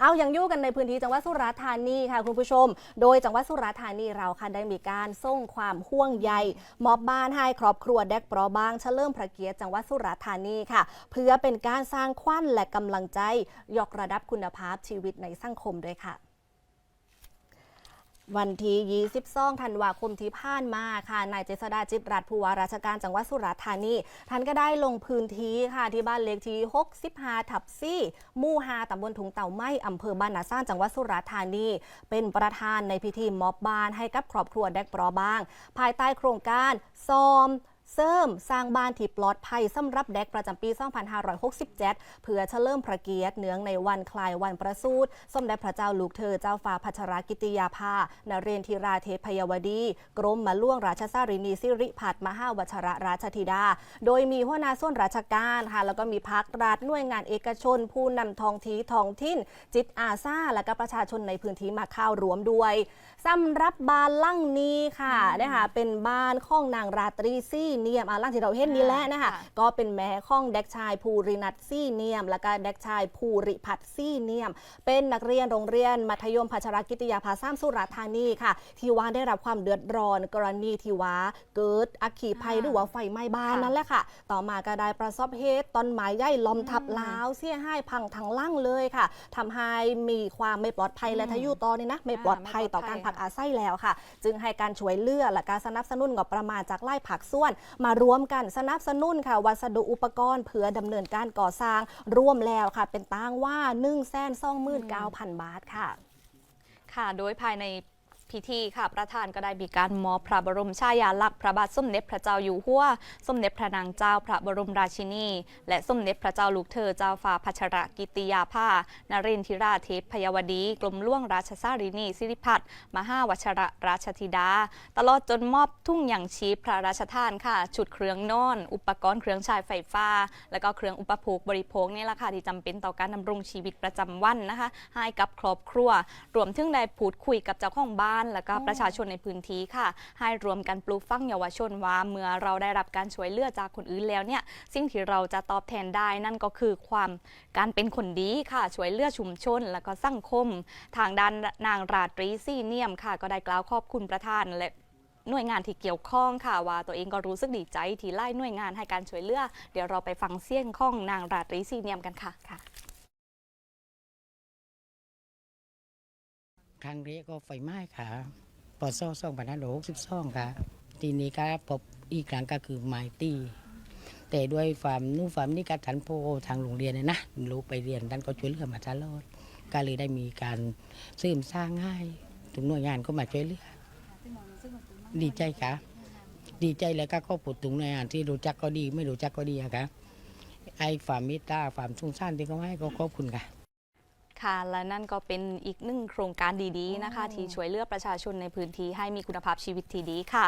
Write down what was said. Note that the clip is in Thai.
เอาอยังยู่กันในพื้นที่จังหวัดสุราษฎร์ธานีค่ะคุณผู้ชม โดยจังหวัดสุราษฎร์ธานีเราค่ะได้มีการส่งความห่วงใยมอบบ้านให้ครอบครัวเด็กเปราะบางเฉลิมพระเกียรติจังหวัดสุราษฎร์ธานีค่ะ เพื่อเป็นการสร้างขวัญและกำลังใจยกระดับคุณภาพชีวิตในสังคมด้วยค่ะ วันที่ 22 ธันวาคมที่ผ่านมาค่ะ นายเจษดาจิตรัตน์ผู้ว่าราชการจังหวัดสุราษฎร์ธานี ท่านก็ได้ลงพื้นที่ค่ะ ที่บ้านเลขที่ 65 ทับซี่หมู่5ตำบลถุงเต่าไม้อำเภอบ้านนาซ่านจังหวัดสุราษฎร์ธานี เป็นประธานในพิธีมอบบ้านให้กับครอบครัวแดกปรอบ้าง ภายใต้โครงการซอม เสริมสร้างบ้านที่ปลอดภัยสำหรับเด็กประจำปี 2567 เพื่อเฉลิมพระเกียรติเนืองในวันคลายวันประสูติสมเด็จพระเจ้าลูกเธอเจ้าฟ้าพัชรกิติยาภา นเรนทิราเทพยวดี กรมมาล่วงราชสารินีสิริพัฒน์มหาวชระราชธิดา โดยมีหัวหน้าส่วนราชการค่ะแล้วก็มีพักรัฐหน่วยงานเอกชน ผู้นำท้องที่ท้องถิ่น จิตอาสาและก็ประชาชนในพื้นที่มาเข้ารวมด้วยสำหรับบ้านลั่งนี้ค่ะนะคะเป็นบ้านข้องนางราตรีซี่เนียมอ่าล่างที่เราเห็นนี้แหละนะคะก็เป็นแม่ข้องเด็กชายภูรินัทซี่เนียม และก็เด็กชายภูริพัฒน์ซี่เนียม เป็นนักเรียนโรงเรียนมัธยมพัชรกิติยาภาสามสุราษฎร์ธานีค่ะ ที่ว่าได้รับความเดือดร้อนกรณีที่ว่าเกิดอัคคีภัยหรือว่าไฟไหม้บ้านนั่นแหละค่ะ ต่อมาก็ได้ประสบเหตุต้นไม้ใหญ่ล้มทับลาวเสียหายพังทั้งล่างเลยค่ะทำให้มีความไม่ปลอดภัยและทายุตอนี่นะไม่ปลอดภัยต่อการพักอาศัยแล้วค่ะ จึงให้การช่วยเหลือและการสนับสนุนงบประมาณจากไล่ผักส่วนมารวมกันสนับสนุนค่ะวัสดุอุปกรณ์เพื่อดำเนินการก่อสร้างร่วมแล้วค่ะ เป็นตังว่า1นึ่งแสนสองหมื่นเก้าพันบาทค่ะ ค่ะโดยภายใน พิธีค่ะ ประธานก็ได้มีการมอบพระบรมฉายาลักษณ์พระบาทสมเด็จพระเจ้าอยู่หัวสมเด็จพระนางเจ้าพระบรมราชินี และสมเด็จพระเจ้าลูกเธอเจ้าฟ้าพัชรกิติยาภานรินทร์ธิราเทพพยวดี กรมหล่วงราชสารินีสิริพัฒน์มหาวชระราชธิดา ตลอดจนมอบทุ่งอย่างชีพพระราชทานค่ะ ชุดเครื่องนอน อุปกรณ์เครื่องใช้ไฟฟ้า แล้วก็เครื่องอุปโภคบริโภคนี่แหละค่ะที่จำเป็นต่อการดำรงชีวิตประจำวันนะคะ ให้กับครอบครัว รวมถึงได้พูดคุยกับเจ้าของบ้านแล้วก็ประชาชนในพื้นที่ค่ะ ให้รวมกันปลูกฝังเยาวชนว่าเมื่อเราได้รับการช่วยเหลือจากคนอื่นแล้วเนี่ยสิ่งที่เราจะตอบแทนได้นั่นก็คือความการเป็นคนดีค่ะช่วยเหลือชุมชน แล้วก็สังคม ทางด้านนางราตรีซี่เนียมค่ะ ก็ได้กล่าวขอบคุณประธานและหน่วยงานที่เกี่ยวข้องค่ะว่าตัวเองก็รู้สึกดีใจที่ไล่หน่วยงานให้การช่วยเหลือ เดี๋ยวเราไปฟังเสียงของนางราตรีซีเนียมกันค่ะ ครั้งนี้ก็ไฟไหม้ค่ะปอซ่อซ่องพันห้าร้อยหกสิบซ่องค่ะทีนี้ก็พบอีกครั้งก็คือไม้ตีแต่ด้วยความนู่นความนี่การทันโพทางโรงเรียนเนี่ยนะลูกไปเรียนท่านก็ช่วยเหลือมาตลอดก็เลยได้มีการเสริมสร้างให้ทุกหน่วยงานก็มาช่วยเหลือดีใจค่ะ ดีใจแล้วก็ขอบคุณทุกหน่วยงานที่รู้จักก็ดี ไม่รู้จักก็ดีอะค่ะไอ้ความมตตาความสงสารที่เขาให้ก็ขอบคุณค่ะ ค่ะ และนั่นก็เป็นอีกหนึ่งโครงการดีๆนะคะ ที่ช่วยเหลือประชาชนในพื้นที่ให้มีคุณภาพชีวิตที่ดีค่ะ